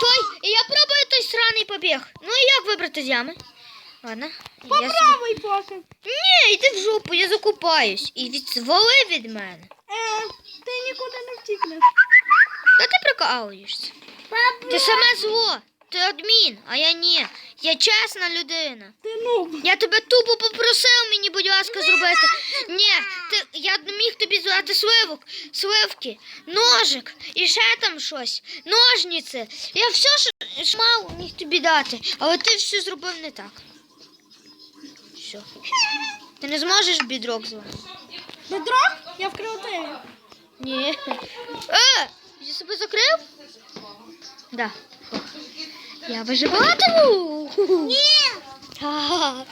Той, і я пробую той сраний побіг. Ну і як вибрати з ями? Ладно. Я собі... Ні, йди в жопу, я закупаюсь. І відвали від мене. Е, ти нікуди не втікнеш. Та ти прикалуєшся. Ти саме зло. Ти адмін, а я ні. Я чесна людина. Ти нуб. Я тебе тупо попросив мені, будь ласка, зробити. Ні, ти, я міг тобі звати сливок, сливки, ножик і ще там щось, ножниці. Я все, що, що мав, міг тобі дати, але ти все зробив не так. Все. Ти не зможеш бідрок звати. Бедро? Я в креативі. Ні. Е, я себе закрив? Да. Я виживатиму. Ні. Ха-ха.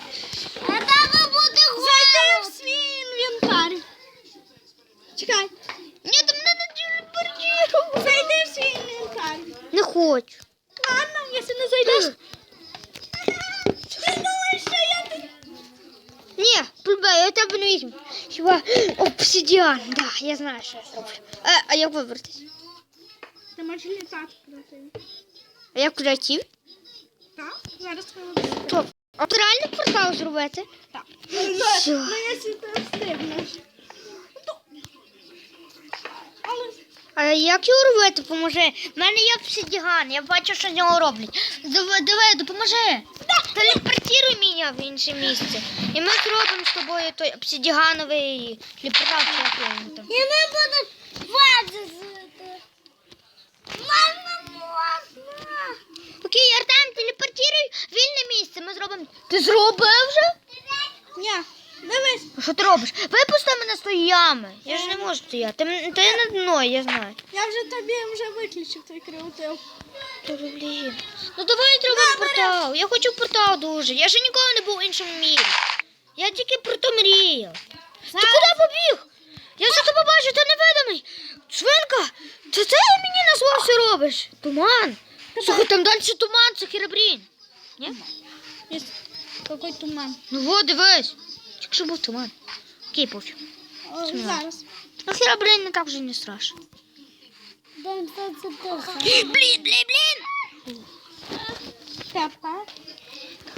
Зайди в свій інвентар. Чекай. Ні, там не телепортірував. Зайди в свій інвентар. Не хочу. Ладно, якщо не зайдеш. Ти думаєш, що я тут? Ні, Пульба, я тебе не візьму. Хіба обсидіан, да, я знаю, що я зроблю. Е, а як вибратись? Ти можеш літати в креативі. А як креатив? Зараз хвилину. Стоп. А ти реально портал зробити? Так. Всё. Ну, якщо ти встигнеш. А як його робити, поможи. У мене є обсидіан, я бачу, що з нього роблять. Диви, диви, допоможи. Телепортируй мене в інше місце. І ми зробимо з тобою той його там. І ми будемо вади жити. Мама, можна. Окей, Артем, телепортируй в вільне місце. Ми зробимо. Ти зробив вже? Ні, дивись. Що ти робиш? Випусти мене з тої ями. Я ж не можу стояти. Ти, ти на дно, я знаю. Я вже тобі вже виключив той креатив. Та, блін. Ну давай зробимо портал. Я хочу портал дуже. Я ж ніколи не був в іншому мірі. Я тільки про то мріяв. Ти куди побіг? Я за тобою бачу, ти невидимий. Свинка, це ти мені на зло все робиш? Туман. Слухай, там далі туман, це херебрін. Ні? Є Какой туман. Ну вот, дивись. Тільки що був туман. Окей, пофіг. О, Туман. зараз. Ну херебрін не так вже не страшно. Блін, блін, блін. Тепка.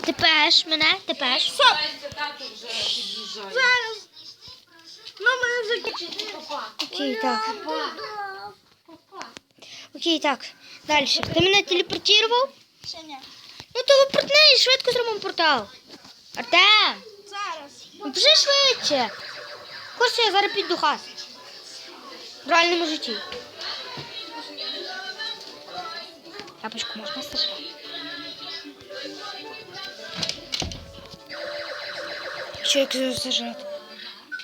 Ти пеш мене, ти пеш. Зараз. Ну, ми вже Окей, так. Окей, так. Далі. Ти мене телепортував? Ще ні. Ну то випортни і швидко зробимо портал. Артем, Зараз. ну вже швидше. Хочеш, я зараз піду хас. В реальному житті. Яблочко можна сажати? Що як сажати?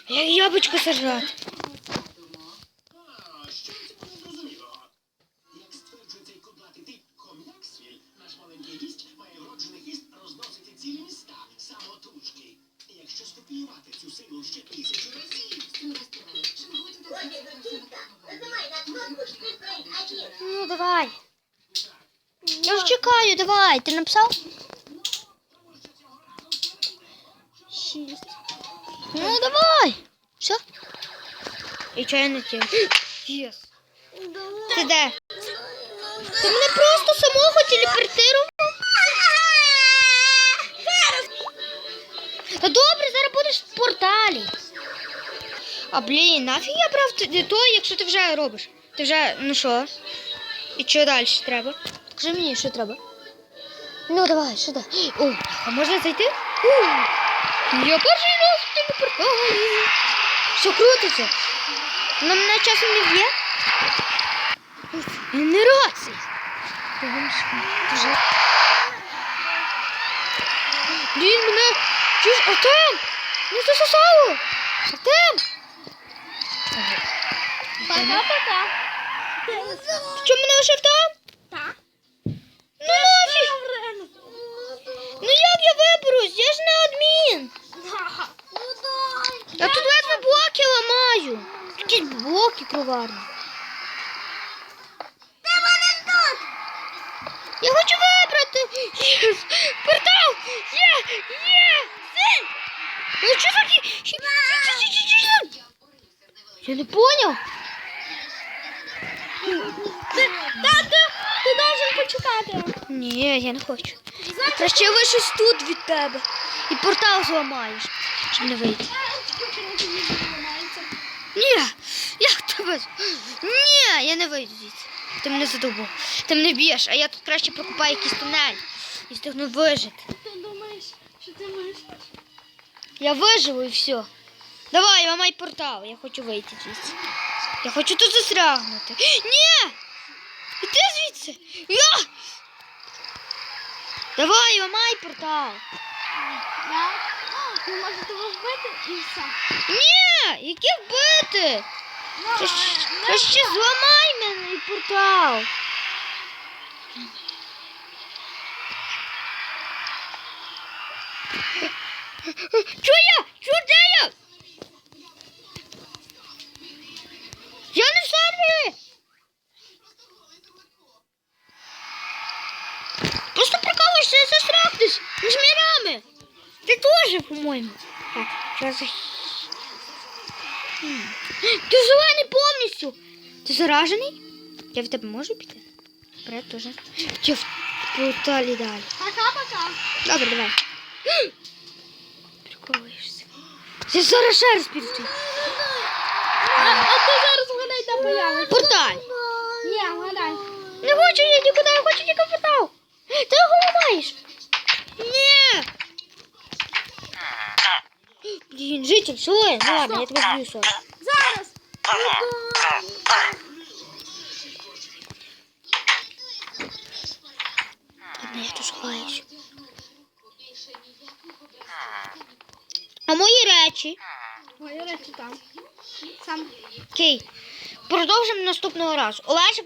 Як яблучко сажати? Ну, давай. Я ж чекаю, давай. Ти написав? Шість. Ну, давай. Все? І чого я не ті? Єс. Ти де? Ти мене просто самого телепортував? Та добре, зараз будеш в порталі. А блін, нафіг я брав то, якщо ти вже робиш. Ти вже, ну що? І що далі треба? Скажи мені, що треба. Ну давай, що далі? О, а можна зайти? У, я перший раз в телепорталі. Все крутиться. На мене часом не б'є. Генерація. Дуже. Блін, мене. Чуєш, Артем! Не засосало! Артем! Пока-пока. Що мене лишив там? Так. Ну нафіг! Ну як я виберусь? Я ж не адмін. Я тут ледве блоки ламаю. Якісь блоки кроварні. Я хочу вибрати. Єс! Портал! Є! Є! Син! Ну що такі? Я не поняв. Ти, та, ти, ти должен почекати. зламати. Ні, я не хочу. Краще я вишусь тут від тебе. І портал зламаєш, щоб не вийти. Ні, як тебе? Ні, я не вийду звідси. Ти мене задовбав. Ти мене б'єш, а я тут краще прокопаю якийсь тунель і встигну вижити. Ти думаєш, що ти можеш? Я виживу і все. Давай, ламай портал, я хочу вийти звідси. Я хочу тут застрягнути. Ні! Іди звідси! Я! Давай, ламай портал. Да? Ви можете його вбити і все. Ні! Які вбити? Ну, Краще, не краще зламай мене і портал. Чо я? Чо де я? Я теж, по-моєму. Так, я ти зелений повністю. Ти заражений? Я в тебе можу піти? Вперед теж. Я в порталі далі. Пока-пока. Добре, давай. Приколуєшся. Я зараз ще раз піду. А, а ти зараз вгадай, де появиться. Порталь. Ні, вгадай. Не хочу я нікуди, я хочу тільки портал. Ти його ламаєш. Ні. Житель, що? Ну ладно, я тебе вб'ю сорок. Зараз. Ладно, я тут сховаюсь. А мої речі? Мої речі там. Сам. Окей. Продовжимо наступного разу. Олежик